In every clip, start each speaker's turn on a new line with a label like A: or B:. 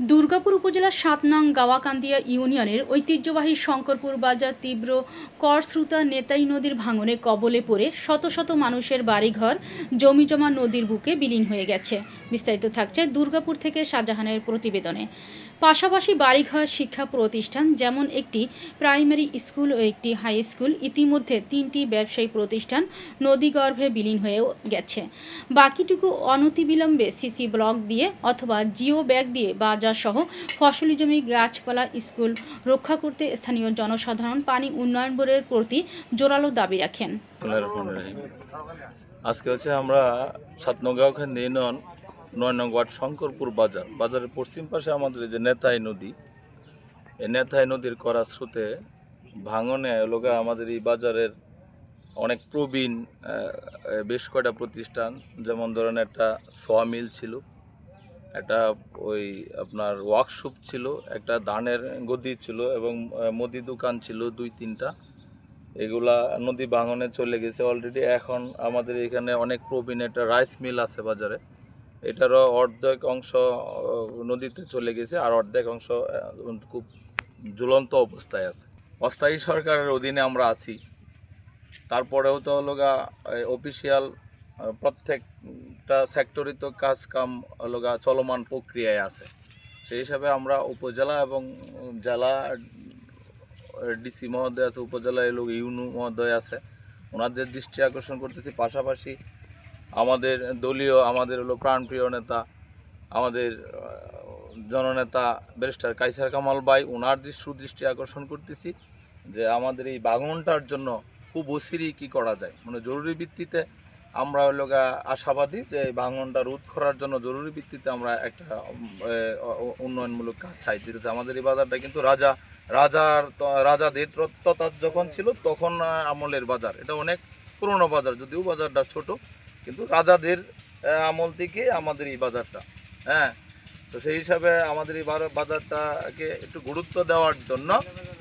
A: দুর্গাপুর উপজেলার সাত নং গাওয়াকান্দিয়া ইউনিয়নের ঐতিহ্যবাহী শঙ্করপুর বাজার তীব্র করস্রোতা নেতাই নদীর ভাঙনে কবলে পড়ে শত শত মানুষের বাড়িঘর, জমিজমা নদীর বুকে বিলীন হয়ে গেছে। বিস্তারিত থাকছে দুর্গাপুর থেকে শাহজাহানের প্রতিবেদনে। পাশাপাশি বাড়িঘর শিক্ষা প্রতিষ্ঠান যেমন একটি প্রাইমারি স্কুল ও একটি হাই স্কুল, ইতিমধ্যে তিনটি ব্যবসায়ী প্রতিষ্ঠান নদীগর্ভে বিলীন হয়ে গেছে। বাকিটুকু অনতিবিলম্বে সিসি ব্লক দিয়ে অথবা জিও ব্যাগ দিয়ে বাজার সহ ফসলি জমি, গাছপালা, স্কুল রক্ষা করতে স্থানীয় জনসাধারণ পানি উন্নয়ন বোর্ডের প্রতি জোরালো দাবি রাখেন।
B: আজকে হচ্ছে আমরা সাত নগাঁওখান ইউনিয়ন, নয় নং ওয়ার্ড শঙ্করপুর বাজার বাজারের পশ্চিম পাশে আমাদের যে নেতাই নদী, এই নেতাই নদীর করা স্রোতে ভাঙনে লোকা আমাদের এই বাজারের অনেক প্রবীণ বেশ কয়টা প্রতিষ্ঠান, যেমন ধরেন একটা সোয়া মিল ছিল একটা ওই আপনার ওয়ার্কশপ ছিল, একটা ধানের গদি ছিল এবং মুদি দোকান ছিল দুই তিনটা। এগুলা নদী ভাঙনে চলে গেছে অলরেডি এখন আমাদের এখানে অনেক প্রবীণ একটা রাইস মিল আছে বাজারে। এটারও অর্ধেক অংশ নদীতে চলে গেছে আর অর্ধেক অংশ খুব ঝুলন্ত অবস্থায় আছে। অস্থায়ী সরকারের অধীনে আমরা আছি। তারপরেও তো হলোগা অফিসিয়াল প্রত্যেকটা সেক্টরই তো কাজ কাম হলোগা চলমান প্রক্রিয়ায় আছে। সেই হিসাবে আমরা উপজেলা এবং জেলা ডিসি মহোদয় আছে উপজেলায় লোক ইউনু মহোদয় আছে, ওনাদের দৃষ্টি আকর্ষণ করতেছি। পাশাপাশি আমাদের দলীয়, আমাদের হলো প্রাণপ্রিয় নেতা, আমাদের জননেতা ব্যারিস্টার কাইসার কামাল ভাই ওনার দৃষ্টি সুদৃষ্টি আকর্ষণ করতেছি যে আমাদের এই বাগনটার জন্য খুব অসিরই কী করা যায়। মানে জরুরি ভিত্তিতে আমরা হলো আশাবাদী যে ভাঙনটা রোধ করার জন্য জরুরি ভিত্তিতে আমরা একটা উন্নয়নমূলক কাজ চাইতেছি আমাদের এই বাজারটা কিন্তু রাজা, রাজার রাজাদের তত্ত্বাবধান যখন ছিল তখন আমলের বাজার। এটা অনেক পুরনো বাজার, যদিও বাজারটা ছোট, কিন্তু রাজাদের আমল থেকে আমাদের এই বাজারটা হ্যাঁ? তো সেই হিসাবে আমাদের এই বাজারটাকে একটু গুরুত্ব দেওয়ার জন্য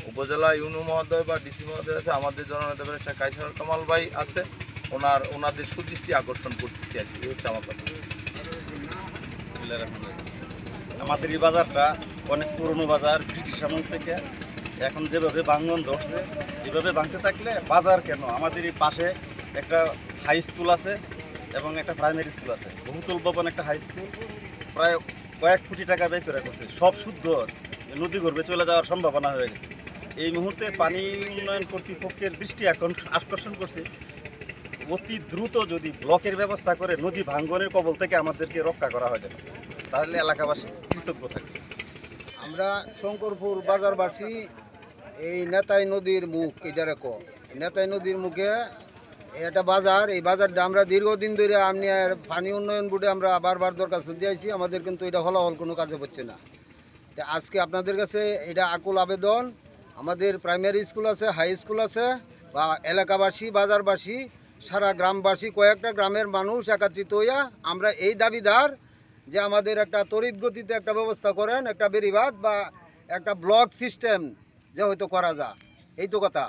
B: উপজেলা ইউনু মহোদয় বা ডিসি মহোদয় আছে, আমাদের জননেতা কাইসার কামাল ভাই আছে। ওনার, ওনাদের সুদৃষ্টি আকর্ষণ করতেছি আর কি হচ্ছে আমার কথা।
C: আমাদের এই বাজারটা অনেক পুরনো বাজার, ব্রিটিশ আমল থেকে। এখন যেভাবে ভাঙন ধরছে, এভাবে ভাঙতে থাকলে বাজার কেন? আমাদের এই পাশে একটা হাই স্কুল আছে এবং একটা প্রাইমারি স্কুল আছে। বহুতল ভবন, একটা হাই স্কুল প্রায় কয়েক কোটি টাকা ব্যয় করে করছে। সব শুদ্ধ। নদী গর্ভে চলে যাওয়ার সম্ভাবনা হয়ে গেছে। এই মুহূর্তে পানি উন্নয়ন কর্তৃপক্ষের দৃষ্টি আকর্ষণ করছে। অতি দ্রুত যদি ব্লকের ব্যবস্থা করে নদী ভাঙ্গনের কবল থেকে আমাদেরকে রক্ষা করা হয়, তাহলে এলাকাবাসী কৃতজ্ঞ থাকবে।
D: আমরা শঙ্করপুর বাজারবাসী, এই নেতাই নদীর মুখ এটা রেখো নেতাই নদীর মুখে এটা বাজার, এই বাজারটা আমরা দীর্ঘদিন ধরে আপনি পানি উন্নয়ন বোর্ডে আমরা বারবার দরখাস্ত দিয়েছি আমাদের কিন্তু এটা হলাহল কোনো কাজে হচ্ছে না। আজকে আপনাদের কাছে এটা আকুল আবেদন, আমাদের প্রাইমারি স্কুল আছে হাই স্কুল আছে, বা এলাকাবাসী, বাজারবাসী সারা গ্রামবাসী, কয়েকটা গ্রামের মানুষ একত্রিত হইয়া আমরা এই দাবিদার যে আমাদের একটা তড়িৎ গতিতে একটা ব্যবস্থা করেন, একটা বেরিবাদ বা একটা ব্লক সিস্টেম যে হয়তো করা যা এই তো কথা।